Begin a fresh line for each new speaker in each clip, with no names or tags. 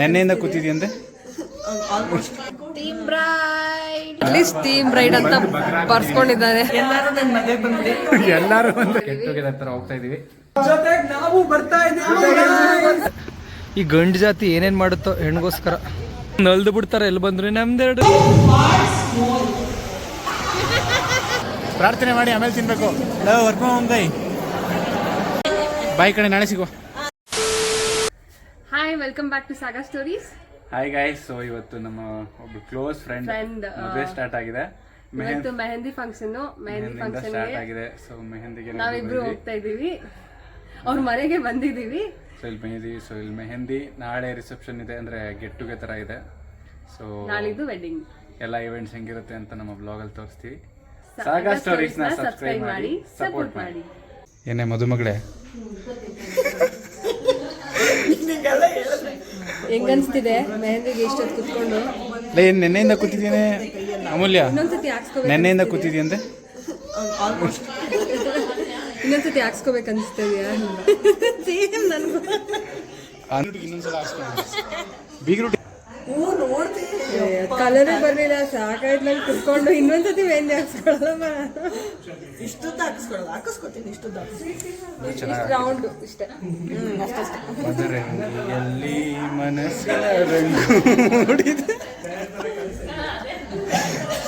ನೆನ್ನೆಯಿಂದ ಕೂತಿದ್ಯಂತೆ
team bride team bride ಅಂತ ಬರ್ಸ್ಕೊಂಡಿದ್ದಾರೆ
ಎಲ್ಲರೂ ಒಂದು ಗೆಟ್ ಟುಗೆದರ್ ತರ ಹೋಗ್ತಾ ಇದೀವಿ.
ಈ ಗಂಡು ಜಾತಿ ಏನೇನ್ ಮಾಡುತ್ತೋ ಹೆಣ್ಗೋಸ್ಕರ. ನಲ್ದು ಬಿಡ್ತಾರೆ ಎಲ್ಲಿ ಬಂದ್ರೆ ನಮ್ದೆರಡು.
ಪ್ರಾರ್ಥನೆ ಮಾಡಿ ಆಮೇಲೆ ತಿನ್ಬೇಕು. ವರ್ಕ್ ಕೈ ಬಾಯ್ ಕಡೆ ನಾಳೆ ಸಿಗೋ
hi welcome back to saga stories
hi guys so ಇವತ್ತು ನಮ್ಮ ಒಬ್ಬ ಕ್ಲೋಸ್ ಫ್ರೆಂಡ್ ಮದುವೆ ಸ್ಟಾರ್ಟ್ ಆಗಿದೆ.
ಇವತ್ತು mehndi function mehndi function
start ಆಗಿದೆ. ಸೊ ಮೆಹಂದಿಗೆ
ನಾವಿಬ್ರು ಹೋಗ್ತಾ ಇದೀವಿ ಅವ್ರ ಮನೆಗೆ ಬಂದಿದೀವಿ
ಸೊ ಇಲ್ಲಿ ಮೆಹಂದಿ ಸೊ ಇಲ್ಲಿ ಮೆಹಂದಿ. ನಾಳೆ ರಿಸೆಪ್ಷನ್ ಇದೆ ಅಂದ್ರೆ ಗೆಟ್ ಟುಗೆದರ್ ಇದೆ ಸೊ
ನಾಳಿದ್ದು ವೆಡ್ಡಿಂಗ್
ಎಲ್ಲ ಇವೆಂಟ್ಸ್ ಹೆಂಗಿರುತ್ತೆ ಅಂತ ನಮ್ಮ ಬ್ಲಾಗ್ ಅಲ್ಲಿ ತೋರಿಸ್ತೀವಿ. ಸಾಗಾ ಸ್ಟೋರೀಸ್ನ ಸಬ್ಸ್ಕ್ರೈಬ್ ಮಾಡಿ ಸಪೋರ್ಟ್ ಮಾಡಿ. ಏನೇ ಮದುಮಗಳೇ.
ಹೆಂಗನ್ಸ್ತಿದೆ? ಮೆಹಂದಿಗೆ ಇಷ್ಟೊತ್ತು ಕುತ್ಕೊಂಡು?
ಲೇ ನೆನ್ನೆಯಿಂದ ಕೂತಿದ್ದೀನಿ ಅಮೂಲ್ಯ
ಇನ್ನೊಂದ್ಸತಿ ಹಾಕ್ಸ್ಕೋಬೇಕು
ನೆನ್ನೆಯಿಂದ ಕೂತಿದ್ಯಂತೆ
ಇನ್ನೊಂದ್ಸತಿ ಹಾಕ್ಸ್ಕೋಬೇಕು ಅನ್ಸ್ತಿದ್ಯಾ? ಸೇಮ್ ನನ್ಗೂ.
ಓ ಬೀಗ್ರು
ಕಲರ್ ಬರ್ಲಿಲ್ಲ ಸಾಕಾಯ್ತು ನಂಗೆ ಕುತ್ಕೊಂಡು ಇನ್ನೊಂದ್ಸತಿ ಮೆಹಂದಿ ಹಾಕ್ಸ್ಕೊಳ್ಳಲ್ಲ
ಇಷ್ಟುದ್ದ ಹಾಕಿಸ್ಕೊಳ್ಳೋದು ಹಾಕಿಸ್ಕೊತೀನಿ ಇಷ್ಟುದ್ದ
ರೌಂಡ್ ಇಷ್ಟೇ
ಎಲ್ಲಿ ಮನಸ್ಸಿನ ರಂಗು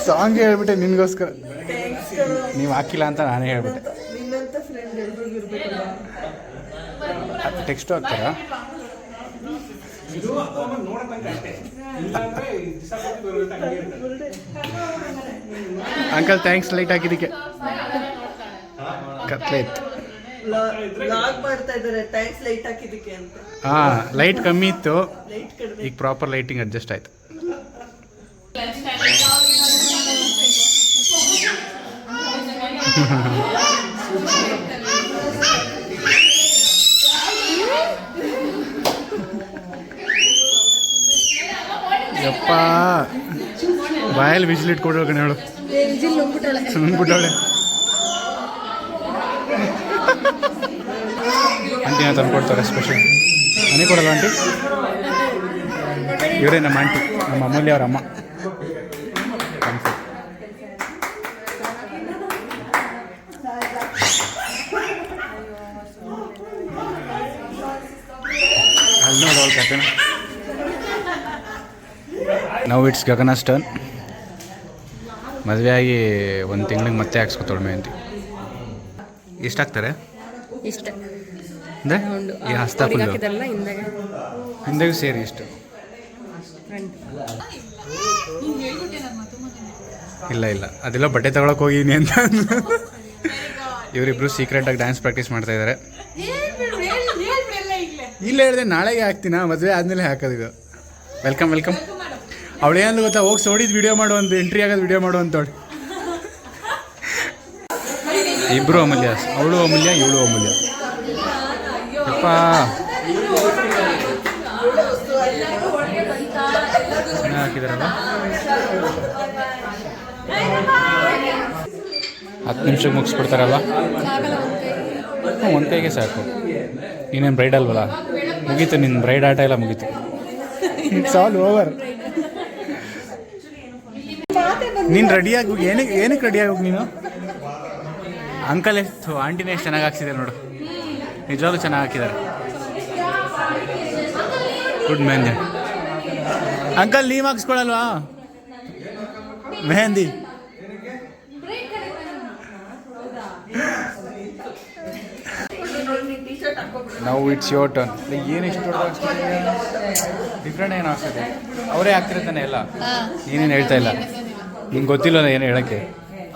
ಸಾಂಗ್ ಹೇಳ್ಬಿಟ್ಟೆ ನಿನ್ಗೋಸ್ಕರ. ನೀವು ಹಾಕಿಲ್ಲ ಅಂತ ನಾನೇ ಹೇಳ್ಬಿಟ್ಟೆ. ಟೆಕ್ಸ್ಟು ಹಾಕ್ತಾರಾ? ಅಂಕಲ್ ಥ್ಯಾಂಕ್ಸ್ ಲೈಟ್ ಹಾಕಿದಕ್ಕೆ ಕತ್ಲೇತ್.
ಲಾಗ್ ಮಾಡ್ತಾ ಇದಾರೆ ಥ್ಯಾಂಕ್ಸ್ ಲೈಟ್ ಹಾಕಿದಕ್ಕೆ ಅಂತ.
ಹಾ ಲೈಟ್ ಕಮ್ಮಿ ಇತ್ತು. ಈಗ ಪ್ರಾಪರ್ ಲೈಟಿಂಗ್ ಅಡ್ಜಸ್ಟ್ ಆಯ್ತು. ಯಪ್ಪ. ಬಾಯಲ್ಲಿ ವಿಜಿಲ್ ಇಟ್ಕೊಡೋ ಕಣೆ ಹೇಳು.
ವಿಜಿಲ್ ಆಂಟಿ
ಸುಮ್ಮನ್ಬಿಟ್ಟವಳೆ ತಂದು ಕೊಡ್ತಾರೆ ಸ್ಪೆಷಲ್ ನನಗೆ ಕೊಡಲ್ಲ ಆಂಟಿ? ಇವರೇ ನಮ್ಮ ಆಂಟಿ. ನಮ್ಮ ಅಮೂಲ್ಯ ಅವ್ರ ಅಮ್ಮ. ಅಲ್ಲಿ ನೋಡು ಅವ್ಳ ಕತೆನ ನಾವು ಇಟ್ಸ್ ಗಗನ ಸ್ಟರ್ನ್ ಮದುವೆ ಆಗಿ ಒಂದು ತಿಂಗಳಿಗೆ ಮತ್ತೆ ಹಾಕ್ಸ್ಕೊತಾಳೆ ಅಂತ ಇಷ್ಟ ಹಾಕ್ತಾರೆ
ಇಷ್ಟ.
ಅಂದರೆ ಈ ಹಸ್ತ
ಹಿಂದಾಗ.
ಹಿಂದೆಗೂ ಸೇರಿ ಇಷ್ಟು? ಇಲ್ಲ ಇಲ್ಲ. ಅದೆಲ್ಲ ಬಟ್ಟೆ ತಗೊಳಕ್ ಹೋಗಿದ್ದೀನಿ ಅಂತ ಇವರಿಬ್ರು ಸೀಕ್ರೆಟ್ ಸೀಕ್ರೆಟಾಗಿ ಡ್ಯಾನ್ಸ್ ಪ್ರಾಕ್ಟೀಸ್ ಮಾಡ್ತಾ ಇದ್ದಾರೆ ಇಲ್ಲ ಹೇಳಿದೆ ನಾಳೆಗೆ ಹಾಕ್ತೀನಾ? ಮದುವೆ ಆದಮೇಲೆ ಹಾಕೋದು ವೆಲ್ಕಮ್ ವೆಲ್ಕಮ್ ಅವಳು ಏನಂದ್ರೆ ಗೊತ್ತಾ, ಹೋಗಿ ಸೋಡಿದ್ ವಿಡಿಯೋ ಮಾಡು ಅಂತ ಎಂಟ್ರಿ ಆಗೋದು ವಿಡಿಯೋ ಮಾಡು ಅಂತವಳು ಇಬ್ರು ಅಮೂಲ್ಯ, ಅವಳು ಅಮೂಲ್ಯ, ಇವಳು ಅಮೂಲ್ಯ. ಅಪ್ಪ ಹಾಕಿದಾರಲ್ಲ? ಹತ್ತು ನಿಮಿಷಕ್ಕೆ ಮುಗಿಸ್ಬಿಡ್ತಾರಲ್ಲ? ಒಂದು ಕೈಗೆ ಸಾಕು. ನೀನೇನು ಬ್ರೈಡ್ ಅಲ್ವಲ್ಲ? ಮುಗೀತು ನಿನ್ನ ಬ್ರೈಡ್ ಆಟ ಎಲ್ಲ ಮುಗೀತು. ಇಟ್ಸ್ ಆಲ್ ಓವರ್ ನೀನು ರೆಡಿಯಾಗಿ ಏನಕ್ಕೆ ಏನಕ್ಕೆ ರೆಡಿ ಹೋಗಿ ನೀನು? ಅಂಕಲ್ ಎಷ್ಟು ಆಂಟಿನೇ ಎಷ್ಟು ಚೆನ್ನಾಗಿ ಹಾಕ್ಸಿದ್ದಾರೆ ನೋಡು. ನಿಜವಾಗ್ಲೂ ಚೆನ್ನಾಗಿ ಹಾಕಿದ್ದಾರೆ. ಗುಡ್ ಮೆಹಂದಿ ಅಂಕಲ್ ನೀವು ಹಾಕ್ಸ್ಕೊಳಲ್ವಾ? ಮೆಹಂದಿ ನಾವು ಇಟ್ಸ್ ಯೋರ್ ಟರ್ನ್ ಏನು ಇಷ್ಟು ಡಿಫ್ರೆಂಟ್ ಏನು ಆಗ್ತದೆ ಅವರೇ ಆಗ್ತಿರ್ತಾನೆ ಎಲ್ಲ? ಏನೇನು ಹೇಳ್ತಾ ಇಲ್ಲ? ನಿಂಗೆ ಗೊತ್ತಿಲ್ಲ ಏನು ಹೇಳಕ್ಕೆ?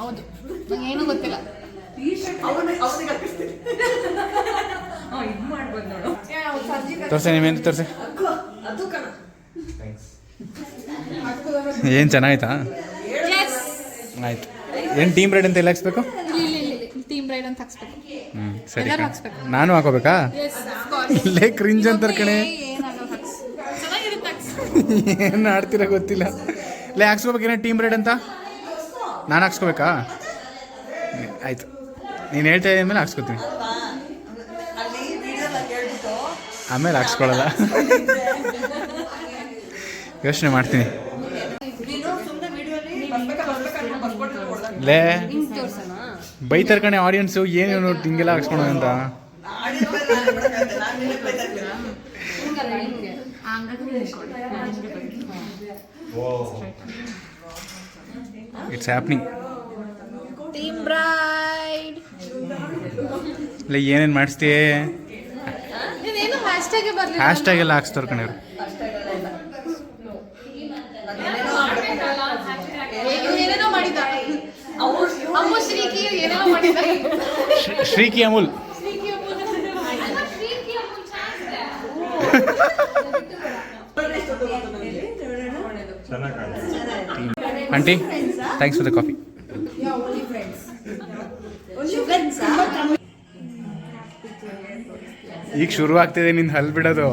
ಹೌದು. ಏನು ಗೊತ್ತಿಲ್ಲ.
ತೋರ್ಸೆ ನೀವೇನು ತೋರ್ಸೆ? ಏನು ಚೆನ್ನಾಯ್ತಾ ಆಯ್ತು. ಏನು ಟೀಮ್ ರೈಡ್ ಅಂತ ಎಲ್ಲ ಹಾಕ್ಸ್ಬೇಕು?
ಇಲ್ಲಿ ಇಲ್ಲಿ ಇಲ್ಲಿ ಟೀಮ್ ರೈಡ್ ಅಂತ ಹಾಕ್ಸ್ಬೇಕು.
ಹ್ಞೂ ಸರಿ. ನಾನು ಹಾಕೋಬೇಕಾ? ಇಲ್ಲೇ ಕ್ರಿಂಜ್ ಅಂತಾರೆ ಕಣೆ. ಏನು ಆಡ್ತೀರ ಗೊತ್ತಿಲ್ಲ. ಲೇ ಹಾಕ್ಸ್ಕೋಬೇಕೇನೆ ಟೀಮ್ ರೇಟ್ ಅಂತ? ನಾನು ಹಾಕ್ಸ್ಕೋಬೇಕಾ? ಆಯ್ತು. ನೀನು ಹೇಳ್ತಾ ಇದ್ದ ಮೇಲೆ ಹಾಕ್ಸ್ಕೊತೀನಿ. ಆಮೇಲೆ ಹಾಕ್ಸ್ಕೊಳ್ಳಲ್ಲ ಯೋಚನೆ ಮಾಡ್ತೀನಿ.
ನೀನು ಸುಮ್ಮನೆ ವಿಡಿಯೋಲಿ ಬರ್ಬೇಕಾ ಬರ್ಬೇಕಾ ಅಂತ ಬರ್ಸ್ಕೊಟ್ಟಿದ್ರೆ ಹೊಡ್ದಾಕ್ತೀನಿ.
ಲೇ ಬೈತಾರೆ ಕಣೆ ಆಡಿಯನ್ಸು ಏನೇನು ಹಿಂಗೆಲ್ಲ ಹಾಕ್ಸ್ಕೊಳೋ ಅಂತ
ಆಡಿದ್ಮೇಲೆ ನಾನು ಬಿಡಕ್ಕಾಗತ್ತೆ, ನಾನು ನಿನ್ನೆ ಬೈತಾ ಇರ್ತೀನಿ.
ಇಟ್ಸ್ ಹ್ಯಾಪ್ನಿಂಗ್
ಟೀಮ್ ಬ್ರೈಡ್
ಇಲ್ಲ ಏನೇನು ಮಾಡಿಸ್ತೀಯ? ಹ್ಯಾಶ್ ಟ್ಯಾಗ್ ಎಲ್ಲ ಹಾಕ್ಸ್ತಾರೆ ಕಣೆವ್ರು
Shriki
Amul. Aunty thanks for the coffee ಈಗ ಶುರು ಆಗ್ತಿದೆ ನಿನ್ ಹಲ್ ಬಿಡೋದು.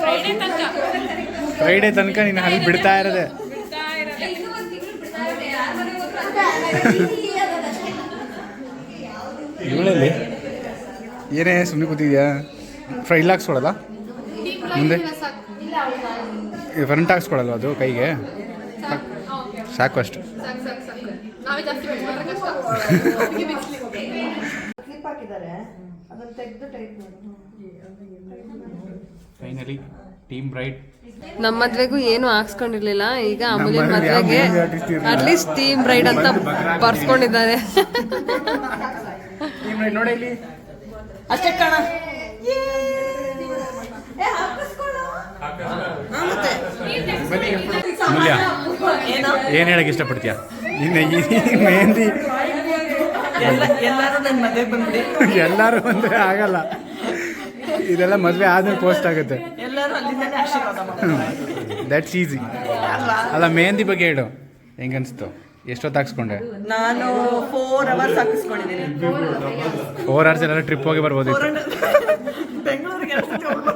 ಫ್ರೈಡೆ ತನಕ
ಫ್ರೈಡೆ ತನಕ ನೀನು ಹಲ್ ಬಿಡ್ತಾ ಇರೋದೆ. ಇವಳಲ್ಲಿ? ಏನೇ ಸುಮ್ಮನೆ ಕೂತಿದ್ಯಾ? ಫ್ರೈ ಇಲ್ಲ ಹಾಕ್ಸ್ಕೊಡಲ್ಲ ಮುಂದೆ? ಫ್ರಂಟ್ ಹಾಕ್ಸ್ಕೊಳಲ್ವ ಅದು ಕೈಗೆ? ಸಾಕು. ಅಷ್ಟು. ಫೈನಲಿ ಟೀಮ್ ಬ್ರೈಟ್
ನಮ್ಮ ಮದ್ವೆಗೂ ಏನು ಹಾಕ್ಸ್ಕೊಂಡಿರ್ಲಿಲ್ಲ. ಈಗ ಅಮೂಲ್ಯ
ಮದ್ವೆಗೆ.
ಅಟ್ಲೀಸ್ಟ್ ಟೀಮ್ ಬ್ರೈಡ್ ಅಂತ ಬರ್ಸ್ಕೊಂಡಿದ್ದಾರೆ.
ಟೀಮ್ ಬ್ರೈಟ್ ನೋಡಿ ಇಲ್ಲಿ.
ಅಷ್ಟೇ ಕಣ ಏ ಹಾಕಿಸ್ಕೊಳ್ಳೋ ಹಾ, ಮತ್ತೆ
ಅಮೂಲ್ಯ
ಏನೋ?
ಹೇಳಕ್ಕೆ ಇಷ್ಟಪಡ್ತೀಯ? ನಿನ್ನೆ ಈ ಮೆಹಂದಿ
ಎಲ್ಲ ಎಲ್ಲರೂ
ಅಂದರೆ ಆಗಲ್ಲ. ಇದೆಲ್ಲ ಮದುವೆ ಆದ್ಮೇಲೆ ಪೋಸ್ಟ್ ಆಗುತ್ತೆ. ದಟ್ಸ್ ಈಸಿ ಅಲ್ಲ ಮೆಹಂದಿ ಬಗ್ಗೆ ಹೇಳು. ಹೆಂಗನ್ಸ್ತು? ಎಷ್ಟೊತ್ತು ಹಾಕ್ಸ್ಕೊಂಡೆ?
ನಾನು ಫೋರ್ ಅವರ್ಸ್ ಹಾಕಿಸ್ಕೊಂಡಿದ್ದೀನಿ.
ಫೋರ್ ಅವರ್ಸ್ ಎಲ್ಲ ಟ್ರಿಪ್ ಹೋಗಿ
ಬೆಂಗಳೂರಿಗೆ ಹೋಗ್ಬೋದು.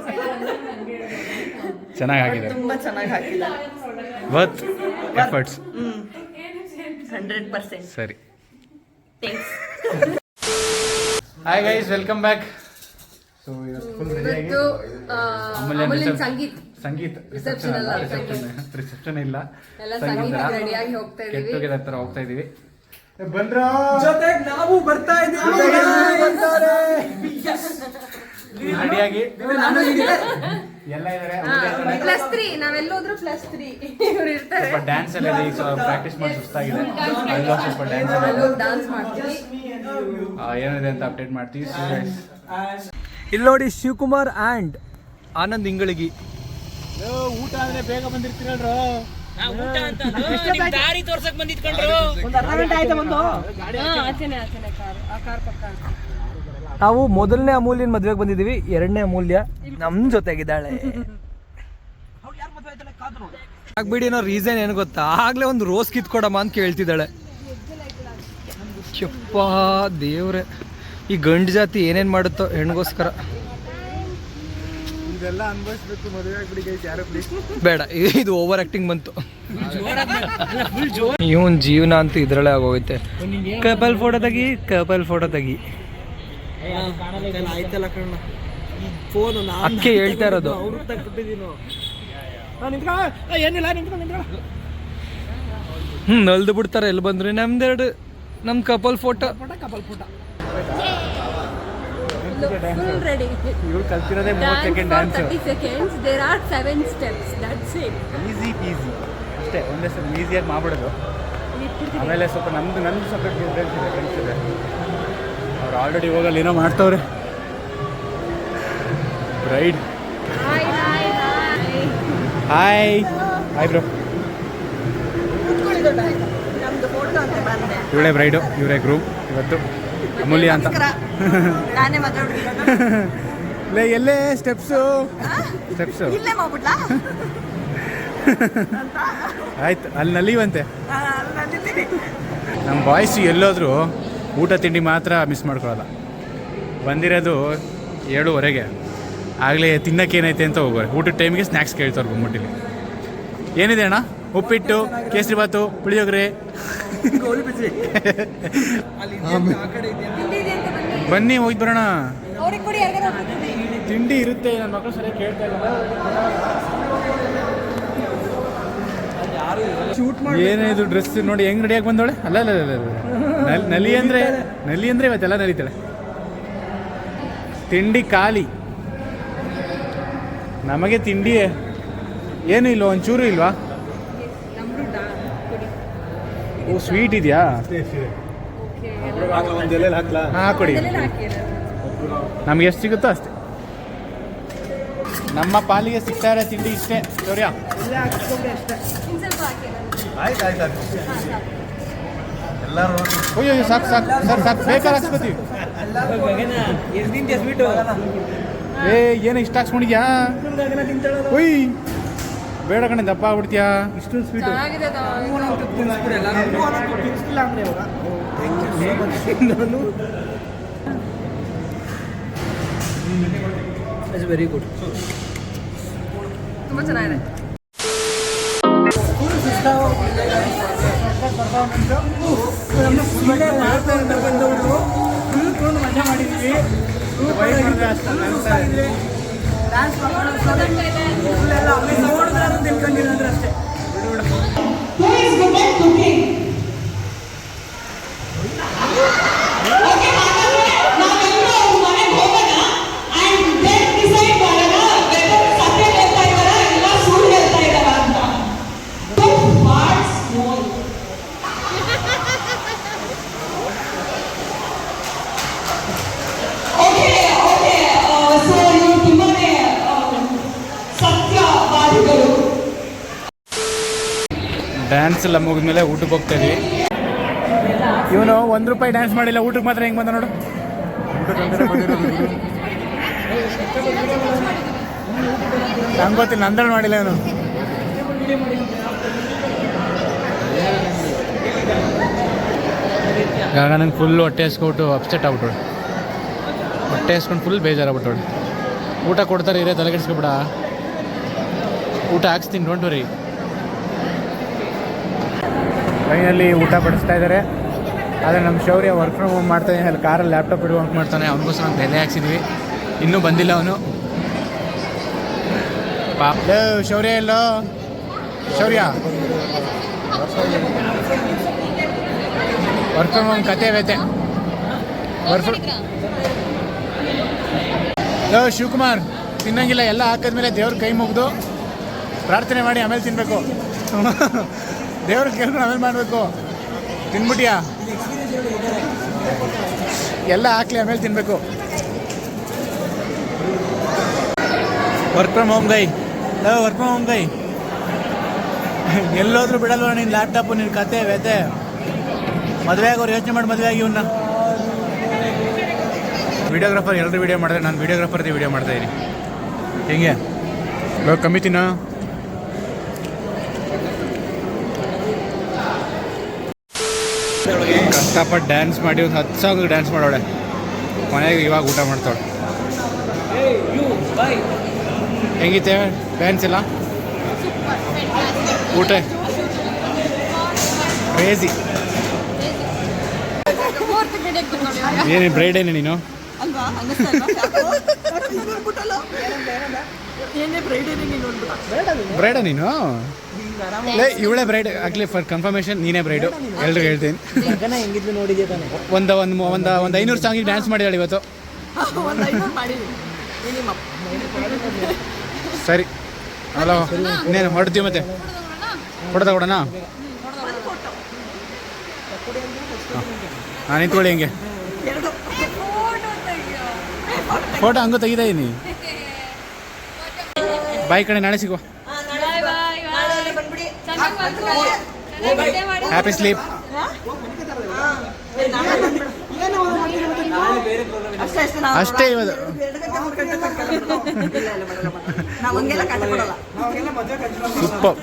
ಚೆನ್ನಾಗಿ ಆಗಿದೆ
ತುಂಬಾ ಚೆನ್ನಾಗಿ ಹಾಕಿದ್ದಾರೆ
ವರ್ತ್ ಎಫರ್ಟ್ಸ್
ಹಂಡ್ರೆಡ್ ಪರ್ಸೆಂಟ್
ಸರಿ.
Thanks
hi guys welcome back so full
ಇವತ್ತು ಆ, ಅಮೂಲ್ಯನ್ ಸಂಗೀತ್.
ಸಂಗೀತ್
Reception ಅಲ್ಲ,
ರಿಸೆಪ್ಷನ್ ಇಲ್ಲ.
ಎಲ್ಲ ಸಂಗೀತ ರೆಡಿಯಾಗಿ ಹೋಗ್ತಾ
ಗೆಟ್
ಇದೀವಿ.
ಟುಗೆದರ್ ತರ ಹೋಗ್ತಾ ಇದೀವಿ. ಬಂದ್ರ
ನಾವು ಬರ್ತಾ
ರೆಡಿಯಾಗಿ ಎಲ್ಲ ಇದಾರೆ.
ಪ್ಲಸ್ ತ್ರೀ ನಾವೆಲ್ಲೋದ್ರು ಪ್ಲಸ್ ತ್ರೀ ಇವ್ರು ಇರ್ತಾರೆ.
ಸ್ವಲ್ಪ ಡ್ಯಾನ್ಸ್ ಎಲ್ಲ ಪ್ರಾಕ್ಟೀಸ್ ಮಾಡಿ ಸುಸ್ತಾಗಿದೆ. ಅಲ್ಲೂ ಸ್ವಲ್ಪ ಡ್ಯಾನ್ಸ್ ಎಲ್ಲ. ಇದೆ.
ಅಲ್ಲೋಗಿ ಮಾಡ್ತೀವಿ
ಆ, ಏನಿದೆ ಅಂತ ಅಪ್ಡೇಟ್ ಮಾಡ್ತೀವಿ
ಇಲ್ಲಿ ನೋಡಿ ಶಿವಕುಮಾರ್ ಆ್ಯಂಡ್ ಆನಂದ್ ಇಂಗಳಗಿ.
ಊಟ ಅಂದ್ರೆ ಬೇಗ ಬಂದಿರ್ತೀರಲ್ರು?
ಆಚೆನೆ ಆಚೆನೆ ಕಾರ್ ಆ ಕಾರ್ ಪಕ್ಕ.
ನಾವು ಮೊದಲನೇ ಅಮೂಲ್ಯನ ಮದ್ವೆಗೆ ಬಂದಿದ್ದೀವಿ ಎರಡನೇ ಅಮೂಲ್ಯ. ನಮ್ ಜೊತೆಗಿದ್ದಾಳೆ. ಆಗ್ಬಿಡಿ ಅನ್ನೋ ರೀಸನ್ ಏನು ಗೊತ್ತಾ? ಆಗ್ಲೇ ಒಂದು ರೋಸ್ ಕಿತ್ಕೊಡಮ್ಮ ಅಂತ ಕೇಳ್ತಿದ್ದಾಳೆ. ಚಪ್ಪ ದೇವ್ರೆ. ಈ ಗಂಡು ಜಾತಿ ಏನೇನ್ ಮಾಡುತ್ತೋ ಹೆಣ್ಗೋಸ್ಕರ.
ಇದೆಲ್ಲ ಅನ್ಭವಿಸ್ಬೇಕು ಮದುವೆ ಆಗ್ಬಿಡಿ ಗೈಸ್ ಯಾರು ಪ್ಲೀಸ್
ಬೇಡ ಇದು ಓವರ್ ಆಕ್ಟಿಂಗ್ ಬಂತು. ಇವನ್ ಜೀವನ ಅಂತ ಇದ್ರಲ್ಲೇ ಆಗೋಗೈತೆ. ಕಪಲ್ ಫೋಟೋ ತೆಗಿ ಕಪಲ್ ಫೋಟೋ ತೆಗಿ. ಅಕ್ಕೆ ಹೇಳ್ತಾ ಇರೋದು. ಹ್ಮ್ ನಲ್ದು ಬಿಡ್ತಾರೆ ಎಲ್ಲಿ ಬಂದ್ರೆ. ನಮ್ದೆರಡು ನಮ್ಮ ಕಪಲ್ ಫೋಟೋ
ಫುಲ್ ರೆಡಿ
ಇವ್ರು ಕಲ್ತಿರೋದೇ ಮೂವತ್ತು second dance
seconds there are seven steps that's it
easy peasy ಅಷ್ಟೇ ಒಂದೇ ಸಲ ಈಸಿಯಾಗಿ ಮಾಡ್ಬಿಡೋದು. ಆಮೇಲೆ ಸ್ವಲ್ಪ ನಮ್ದು ನಂದು ಸ್ವಲ್ಪ ಡಿಫ್ರೆನ್ಸ್ ಇದೆ ಫ್ರೆಂಡ್ಸ್ ಇದೆ. ಅವ್ರು ಆಲ್ರೆಡಿ ಹೋಗಲ್ಲ ಏನೋ ಮಾಡ್ತವ್ರೆ. ಬ್ರೈಡ್
ಹಾಯ್ ಹಾಯ್
ಬ್ರೋ ಇವಳೇ ಬ್ರೈಡು ಇವರೇ ಗ್ರೂಪ್ ಇವತ್ತು ಅಮೂಲ್ಯ ಅಂತ. ಲೇ ಎಲ್ಲೇ ಸ್ಟೆಪ್ಸು ಸ್ಟೆಪ್ಸು ಆಯ್ತು ಅಲ್ಲಿ
ನಲಿವಂತೆ
ನಮ್ಮ ಬಾಯ್ಸ್ ಎಲ್ಲೋದ್ರೂ ಊಟ ತಿಂಡಿ ಮಾತ್ರ ಮಿಸ್ ಮಾಡ್ಕೊಳ್ಳಲ್ಲ. ಬಂದಿರೋದು ಏಳುವರೆಗೆ. ಆಗಲೇ ತಿನ್ನಕ್ಕೆ ಏನೈತೆ ಅಂತ ಹೋಗೋರೆ ಊಟದ ಟೈಮಿಗೆ ಸ್ನ್ಯಾಕ್ಸ್ ಕೇಳ್ತಾರೆ ಗುಮ್ಮಟ್ಟಿಲಿ ಏನಿದೆ ಅಣ್ಣ? ಉಪ್ಪಿಟ್ಟು ಕೇಸರಿ ಬಾತು ಪುಳಿಯೋಗರೆ. ಬನ್ನಿ, ಹೋಗಿ ಬರೋಣ. ತಿಂಡಿ ಇರುತ್ತೆ ನನ್ನ ಮಕ್ಕಳು ಸರಿಯಾಗಿ ಕೇಳ್ತಾ ಇಲ್ಲ. ಏನಿದು ಡ್ರೆಸ್ ನೋಡಿ ಹೆಂಗ್ ರೆಡಿಯಾಗಿ ಬಂದವಳೆ? ಅಲ್ಲ ಅಲ್ಲ ಅಲ್ಲ ನಲಿ ಅಂದ್ರೆ ನಲಿ ಅಂದ್ರೆ ಇವತ್ತೆಲ್ಲ ನಲಿತಾಳೆ. ತಿಂಡಿ ಖಾಲಿ. ನಮಗೆ ತಿಂಡಿ ಏನು ಇಲ್ಲ ಒಂಚೂರು ಇಲ್ವಾ? ಓ ಸ್ವೀಟ್ ಇದೆಯಾ? ಹಾಂ ಕೊಡಿ. ನಮ್ಗೆ ಎಷ್ಟು ಸಿಗುತ್ತೋ ಅಷ್ಟೇ. ನಮ್ಮ ಪಾಲಿಗೆ ಸಿಗ್ತಾ ಇರೋ ತಿಂಡಿ ಇಷ್ಟೇ. ಸೌರ್ಯ. ಅಯ್ಯೋ, ಸಾಕು. ಸಾಕು ಸರ್ ಸಾಕು. ಬೇಕಾದ್ರೆ ಹಾಕ್ಸ್ಕೊತೀವಿ. ಏ ಏನು ಇಷ್ಟ ಹಾಕ್ಸ್ಕೊಂಡಿದ್ಯಾ? ಉಯ್ ಬೇಡ ಕಣೆ ದಪ್ಪ ಆಗ್ಬಿಡ್ತೀಯಾ? ಇಷ್ಟು ಸ್ವೀಟ್
ಚೆನ್ನಾಗಿದೆ ಅದು.
ವೆರಿ ಗುಡ್
ತುಂಬಾ ಚೆನ್ನಾಗಿದೆ.
ಮಜಾ ಮಾಡಿದ್ವಿ.
ಬಾಯಲ್ಲಿ ಇರಲಿ ಡ್ಯಾನ್ಸ್ ಅಷ್ಟೇ
ಡ್ಯಾನ್ಸ್ ಎಲ್ಲ ಮುಗಿದ್ಮೇಲೆ ಊಟಕ್ಕೆ ಹೋಗ್ತಾ ಇದೀವಿ. ಇವನು ಒಂದು ರೂಪಾಯಿ ಡ್ಯಾನ್ಸ್ ಮಾಡಿಲ್ಲ, ಊಟಕ್ಕೆ ಮಾತ್ರ ಹೆಂಗೆ ಬಂದ ನೋಡು. ನಂಗೆ ಗೊತ್ತಿಲ್ಲ ನಂದ್ರ ಮಾಡಿಲ್ಲ ಇವನು. ಇವಾಗ ನಂಗೆ ಫುಲ್ ಹೊಟ್ಟೆ ಹಸ್ಕೊಬಿಟ್ಟು ಅಪ್ಸೆಟ್ ಆಗ್ಬಿಟ್ಟೋಳು ಹೊಟ್ಟೆ ಹಸ್ಕೊಂಡು ಫುಲ್ ಬೇಜಾರಾಗ್ಬಿಟ್ಟೋಳು ಊಟ ಕೊಡ್ತಾರೆ, ಇರೇ ತಲೆಗೆಡ್ಸ್ಕೊಬಿಡ ಊಟ ಹಾಕ್ಸ್ತೀನಿ ಡೋಂಟ್ ವರಿ ಫೈನಲ್ಲಿ ಊಟ ಬಡಿಸ್ತಾ ಇದ್ದಾರೆ. ಆದರೆ ನಮ್ಮ ಶೌರ್ಯ ವರ್ಕ್ ಫ್ರಮ್ ಹೋಮ್ ಮಾಡ್ತಾನೆ ಅಲ್ಲಿ ಕಾರಲ್ಲಿ ಲ್ಯಾಪ್ಟಾಪ್ ಇಡುವ ವರ್ಕ್ ಮಾಡ್ತಾನೆ. ಅವನಿಗೋಸ್ಕರ ಒಂದು ಬೆಲೆ ಹಾಕ್ಸಿದ್ವಿ. ಇನ್ನೂ ಬಂದಿಲ್ಲ ಅವನು. ಶೌರ್ಯ ಎಲ್ಲೋ? ಶೌರ್ಯ. ವರ್ಕ್ ಫ್ರಮ್ ಹೋಮ್ ಕತೆ ವ್ಯತೆ. ವರ್ಕ್ ಫ್ರಮ್ ಲೋ ಶಿವಕುಮಾರ್. ತಿನ್ನಂಗಿಲ್ಲ. ಎಲ್ಲ ಹಾಕಿದ್ಮೇಲೆ ದೇವ್ರ ಕೈ ಮುಗಿದು ಪ್ರಾರ್ಥನೆ ಮಾಡಿ ಆಮೇಲೆ ತಿನ್ನಬೇಕು ದೇವ್ರ ಕೇಳ್ಕೊಂಡು ಆಮೇಲೆ ಮಾಡಬೇಕು. ತಿನ್ಬಿಟ್ಯಾ? ಎಲ್ಲ ಹಾಕ್ಲಿ ಆಮೇಲೆ ತಿನ್ನಬೇಕು work from home guy. Work from home guy. ಎಲ್ಲೋದ್ರೂ ಬಿಡಲ್ವ ನಿನ್ನ ಲ್ಯಾಪ್ಟಾಪು ನಿನ್ನ ಕತೆ ವ್ಯತೆ? ಮದುವೆ ಆಗೋರು ಯೋಚನೆ ಮಾಡಿ ಮದುವೆ ಆಗಿ ಇವನ್ನ ವಿಡಿಯೋಗ್ರಾಫರ್ ಎಲ್ಲರೂ ವಿಡಿಯೋ ಮಾಡಿದ್ರೆ ನಾನು ವಿಡಿಯೋಗ್ರಾಫರ್ದೇ ವಿಡಿಯೋ ಮಾಡ್ತಾ ಇದ್ದೀನಿ ಹೆಂಗೆ? ಲೋ ಕಮ್ಮಿ ತಿನ್ನ. ಕಷ್ಟಪಟ್ಟು ಡ್ಯಾನ್ಸ್ ಮಾಡಿ ಒಂದು ಹತ್ತು ಸಾವಿರ ಡ್ಯಾನ್ಸ್ ಮಾಡೋಳೆ. ಮನೆಗೆ ಇವಾಗ ಊಟ ಮಾಡ್ತಾಳೆ ಹೆಂಗಿತ್ತೆ? ಡ್ಯಾನ್ಸ್ ಎಲ್ಲ? ಊಟ? ಕ್ರೇಜಿ ಏನು
ಬ್ರೈಡ್ ಏನೇ ನೀನು?
ಬ್ರೈಡ ನೀನು? ಇವಳೇ ಬ್ರೈಡ್ ಆಗ್ಲಿ ಫಾರ್ ಕನ್ಫರ್ಮೇಷನ್ ನೀನೇ ಬ್ರೈಡು ಎಲ್ರಿಗೂ ಹೇಳ್ತೀನಿ.
ಹೆಂಗಿದ್ಲು ನೋಡಿದ್ಯಾ ತಾನೆ?
ಒಂದು ಒಂದು ಒಂದು ಒಂದು ಐನೂರು ಸಾಂಗ್ ಡ್ಯಾನ್ಸ್ ಮಾಡಿದಾಳೆ ಇವತ್ತು.
ಒಂದು
ಸರಿ. ಹಲೋ ಇನ್ನೇನು ಹೊರಡ್ತೀವಿ ಮತ್ತೆ? ಹೊಡೆದ ಕೊಡೋಣ? ಹಾಂ ನಿಂತ್ಕೊಳ್ಳಿ ಹಿಂಗೆ.
ಎರಡು.
ಫೋಟೋ
ಹಂಗೂ ತೆಗಿತಾ ಇದೀನಿ. ಬಾಯ್ ಕಡೆ ನಾಳೆ ಸಿಗುವ. ನಾವು ಸ್ಲೀಪ್
ಅಷ್ಟೇ
ಇವತ್ತು ಸೂಪರ್.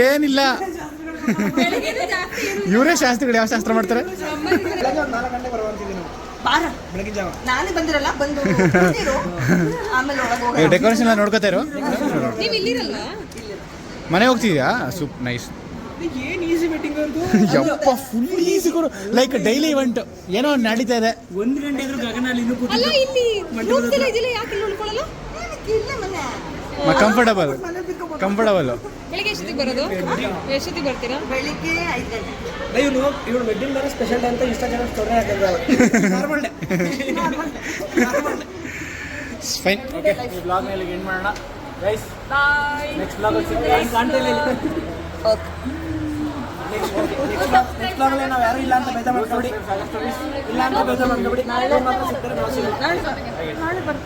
ಏನಿಲ್ಲ. ಇವರೇ ಶಾಸ್ತ್ರಿಗಳು ಯಾವ ಶಾಸ್ತ್ರ ಮಾಡ್ತಾರೆ?
ಬಾರ ನಾನೇ ಬಂದಿರಲ್ಲ ಬಂದು ಕೂತಿರು. ಆಮೇಲೆ ಒಳಗೆ ಹೋಗೋಣ.
ಡೆಕೋರೇಷನ್ ಎಲ್ಲ ನೋಡ್ಕೋತಾ ಇರು.
ನೀವ್ ಇಲ್ಲಿರಲ್ವಾ
ಮನೆ ಹೋಗ್ತಿದ್ಯಾ? Soup nice.
ಏನ್ ಈಸಿ
ಯಪ್ಪ ಫುಲ್ ಈಸಿ ಕೊಡು. ಲೈಕ್ ಡೈಲಿ ಇವೆಂಟ್ ಏನೋ ಒಂದು ನಡೀತಾ ಇದೆ.
ಒಂದು ಗಂಟೆ ಆದ್ರೂ ಇನ್ನೂ
ಇಲ್ಲಿ ಯಾಕೆ ಇಲ್ಲಿ ಉಳ್ಕೊಳ್ಳಲ್ಲ?
ಕಂಫರ್ಟಬಲ್ ಕಂಫರ್ಟಬಲ್
ಬೆಳಿಗ್ಗೆ ಎಷ್ಟೊತ್ತಿಗೆ ಬರೋದು? ಎಷ್ಟೊತ್ತಿಗೆ ಬರ್ತೀರಾ?
ಇವನು ಇವಳು ವೆಡ್ಡಿಂಗ್ ಬೇರೆ ಸ್ಪೆಷಲ್ ಡೇ ಅಂತ Instagram story normal day
fine okay blog ಮೇಲೆ ಎಂಡ್ ಮಾಡೋಣ. ಗೈಸ್ ನೆಕ್ಸ್ಟ್ ಬ್ಲಾಗ್
ಕಾಣ್ತಾ ಇಲ್ಲ ನೆಕ್ಸ್ಟ್ ಬ್ಲಾಗಲ್ಲಿ ನಾವು ಯಾರು ಇಲ್ಲ ಅಂತ ಬೇಜಾರು ಮಾಡ್ಕೊಬಿಡಿ ಇಲ್ಲ ಅಂತ ಬೇಜಾರು ಮಾಡ್ಕೊಬಿಡಿ ನಾಳೆ ಮಾತ್ರ ಸಿಗ್ತಾರೆ ನಾವು ಸಿಗೋಣ.